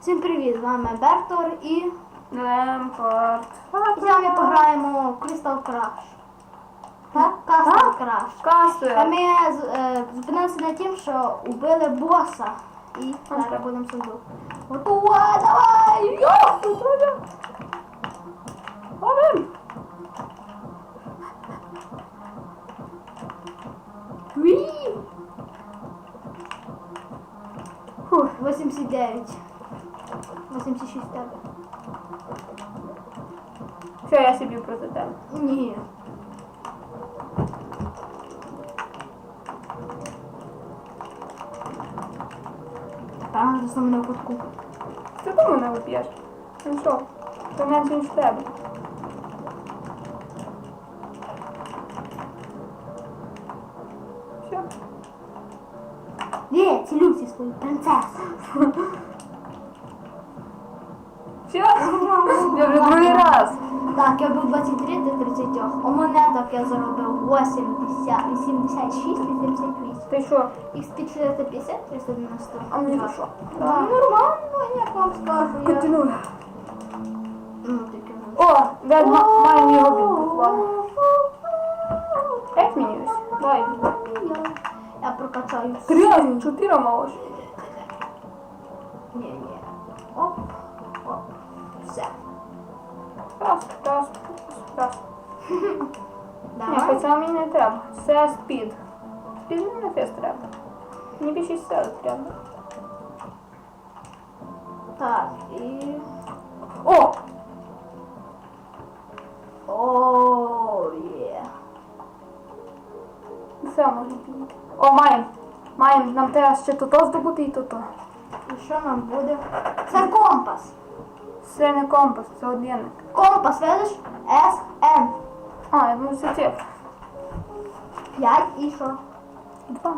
Всім привіт! З вами Бертор і Лемпорт. сьогодні пограємо Crystal Crash. Так? Castle Crash. А Кастер. ми з- е, зупинилися на тім, що убили боса. І зараз будемо сундук. Готова, давай! Йо! Фух, 89. 86 тебе. Все, я собі проти тебе. Ні. Там за мене в кутку. Ти кому мене вип'єш? Ну що? То менше ніж тебе. Все. Є, цілюйся свою принцесу. Все? Я вже другий раз. Так, я був 23 до 30. У монеток я заробив 80, 86, 88. Ти що? X 450, 390. А мені за що? Ну, нормально, як вам скажу. Я... Континуй. Ну, таке ну. О, де ма- маємо його відбудувати. Як змінююсь? Давай. Я прокачаю. Серйозно, чотири малош. Все. Раз, раз, раз. Ні, Давай. хоча мені не треба. Це спід. Спід мені на фест треба. Мені більше сили треба. Так, і... О! О, є. Все можна підійти. О, маємо. Маємо. Нам треба ще то-то здобути і то-то. І що нам буде? Це компас. Це не компас, це одинник. Компас, видиш? N. А, я думаю, це цифра. 5 і що? Два.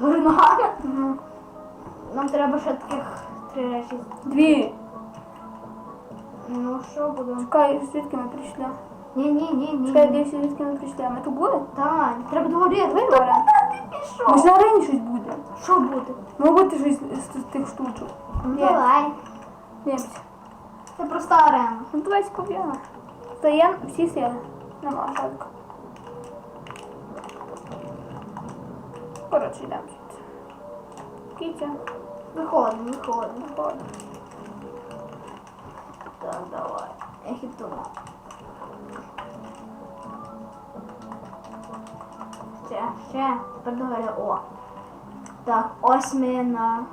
Нормально. Угу. Нам треба ще таких три речі. Дві. Ну що будемо? Чекай, звідки ми прийшли? Ні, ні, ні, ні. Чекай, дивися, звідки ми прийшли. Ми тут були? Так, треба договорити. Ви Добре. ти пішов. Може на арені щось буде. Що буде? Може бути щось з з тих штучок. Ну давай. Німці. Це проста арена. Ну давай спробуємо. Стаємо всі сили. Нема жалко. Коротше, йдемо звідси. Кітя. Виходимо, виходимо. Виходимо. Так, давай. Я хиту. Ще, ще. Тепер договорю. О. Так, ось ми на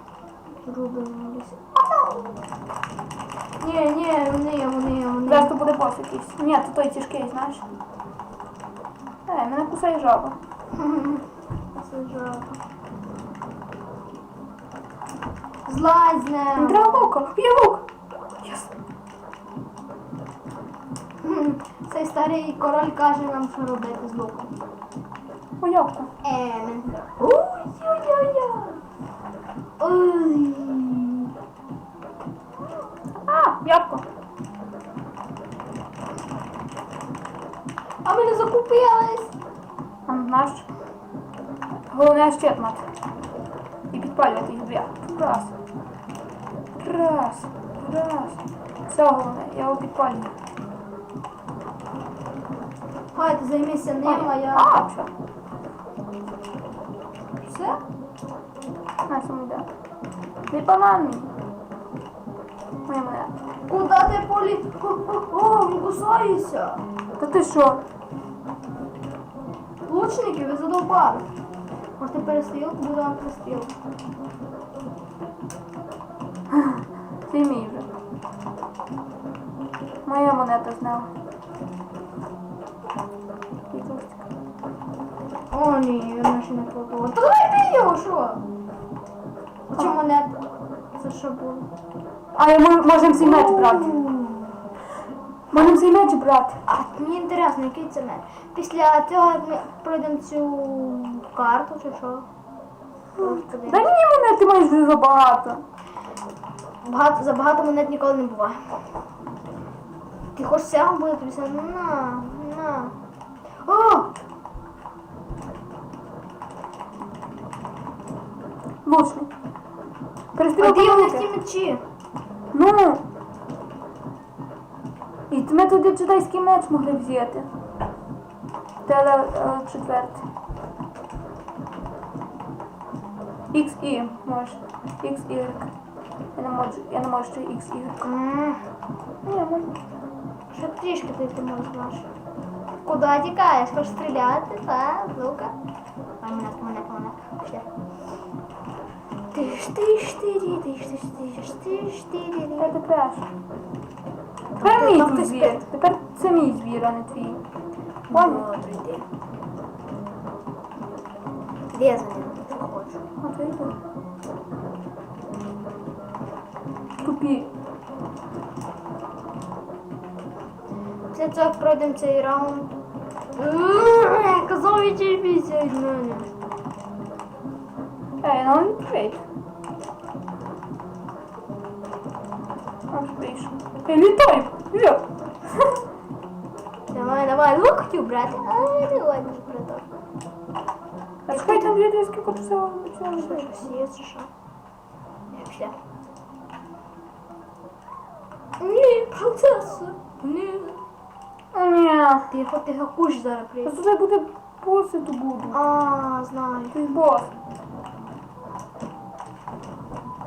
рубимо лісі. Ні, ні, вони, вони, вони. Зараз тут буде бос якийсь. Ні, то той тяжкий, знаєш. Ей, мене кусає жаба. Це жаба. Злазь з Не треба лука. Є лук. Цей старий король каже нам, що робити з луком. О, як то? Емен. Ой-ой-ой. Ой. А, ябко. А ми не закупились. А наш. Головне щит мати. І підпалювати їх дві. Раз. Раз. Раз. Все головне, я його підпалюю. Хай ти займися ним, а я. А, все. Все? На йде. Не банан мені. Моя моя. Куди ти полі? О, він кусається. Та ти що? Лучники, ви задовбали. Може ти перестрілку, буде вам перестрілку. Ти мій вже. Моя монета зняла. О, ні, він ще не пробував. Та давай ти його, що? А чому монета? Це що було? А я мож- можемо цей меч брати. Можемо цей меч брати. А мені інтересно, який це меч. Після цього ми пройдемо цю карту чи що? Дай мені монети маєш вже забагато. Багато, за багато монет ніколи не буває. Ти хочеш цього буде тобі все? Ну на, на. О! Лучник. А Перестрілка де велика. ті мечі? Ну. І ми туди джедайський меч могли взяти. Теле е, четвертий. XY може. XY. Я не можу, я не можу ще XY. М, Ні, можу. Ще трішки ти, можеш. Куди тікаєш? Хочеш стріляти? Та, ну-ка. Ай, мене, мене, мене. Ще. Ти ж ти ж ти ді, ти ж ти ж ти ж ти ж ти ді, ді. Та тепер. Тепер мій хтось звір. Тепер це мій звір, а не твій. Понял? Добре, йди. Де за ним? Не хочу. А ти йди. Тупі. Після цього пройдемо цей раунд. М, Казав від мене. Ей, ну не відповідь. вийшов. Ей, літай! Є! Давай, давай, лук хотів брати. А, не ладно, браток. А чекай, там є десь скільки всього всього Що, лежить. щось є, чи що? Як ще? Ні, принцеса. Ні. О, ні. Тихо, тихо, куш зараз Та прийде. туди буде боси то буду. А, знаю. Ти бос.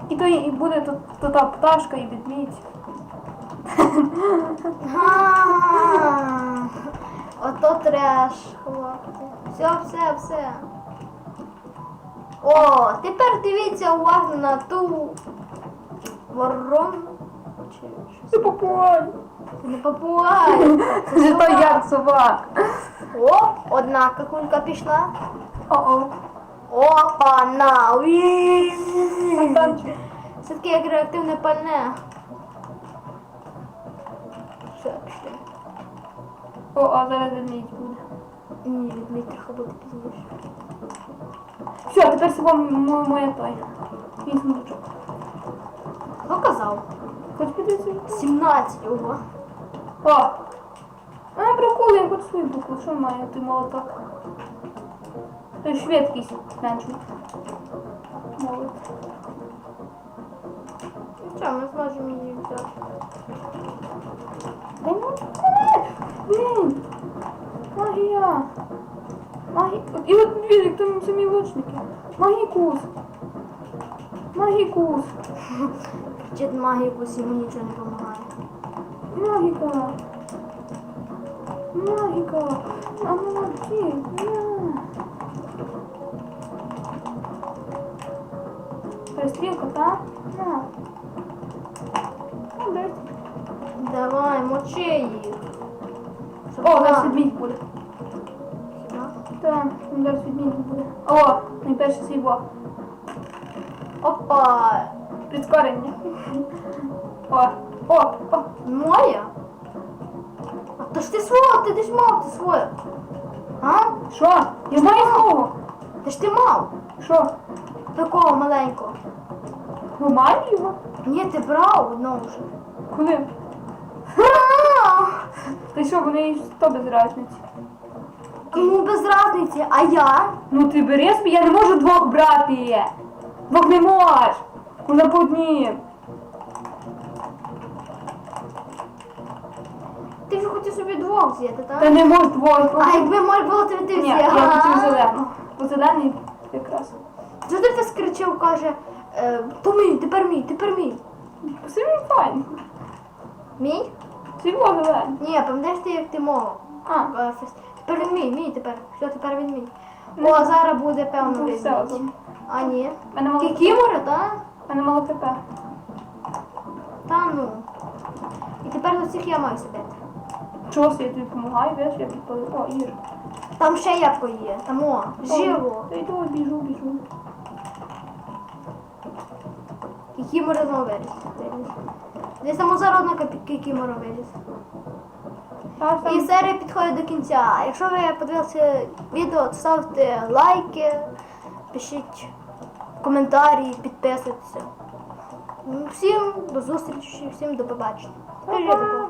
І то і буде тут то та пташка і ведмідь. А, Ото треш, хлопці. Все, все, все. О, тепер дивіться уважно на ту ворону. Чи щось. Ти попугай. Це не попугай. Це Це то як. О, одна какулька пішла. О-о. Опа, на. Таке як реактивне пальне. Все, пішли. О, а зараз ведмідь буде. Ні, відміть трохи буде пізніше. Все, тепер себе моя той. Мій сундучок. Хто казав? Хоч підійти. 17, ого. О! А, прикол, я хочу свою букву. Що має ти молоток? Той шведський менший. Молот. Ну що, ми зможемо її взяти. Дай мені мене! Блін! Магія! Магі... І от дві, там самі лучники. Магікус! Магікус! Вчить магіку, йому нічого не допомагає. Магіка! Магіка! А молодці! На! Перестрілка, так? На! Молодець. Давай, мочи їх. Щоб О, вона- зараз відмінь буде. Хіба? Так, зараз відмінь буде. О, найперший свій бок. Опа! Прискорення. О, о, о. Моя? А то ж ти своя, ти, ти ж мав, ти своя. А? Що? Я маю свого. Ти ж ти мав. Що? Такого маленького. Ви маєте його? Ні, ти брав одного вже. Коли? Ти що, вони ж то без разниці. Кому без разниці, а я? Ну ти бери собі, я не можу двох брати. Двох не можеш. Куди по однім. Ти вже хотів собі двох взяти, так? Та не можеш двох. А якби може було тобі ти Ні, я хотів зелену. Бо зелений якраз. Що ти скричав, каже, е, то мій, тепер мій, тепер мій. Все він файн. Мій? Світло зелений. Ні, пам'ятаєш ти, як ти мов? А, Е, Тепер він мій, мій тепер. Все, тепер він мій. Ну, О, зараз буде певно ну, все. А ні. Мене мало Кікімора, так? В мене мало КП. Та ну. І тепер до цих я маю себе. Чого я тобі допомагаю, веш, я підпалив. О, Ір. Там ще ябко є. Там о, живо. Та йду, біжу, біжу. Кікімора знову виріс. Десь там зараз кікімора виріс. Та, І серія підходить до кінця. Якщо ви подивилися відео, то ставте лайки, пишіть коментарі, підписуйтеся. Ну, Всім до зустрічі, всім до побачення. Па-па. до побачення.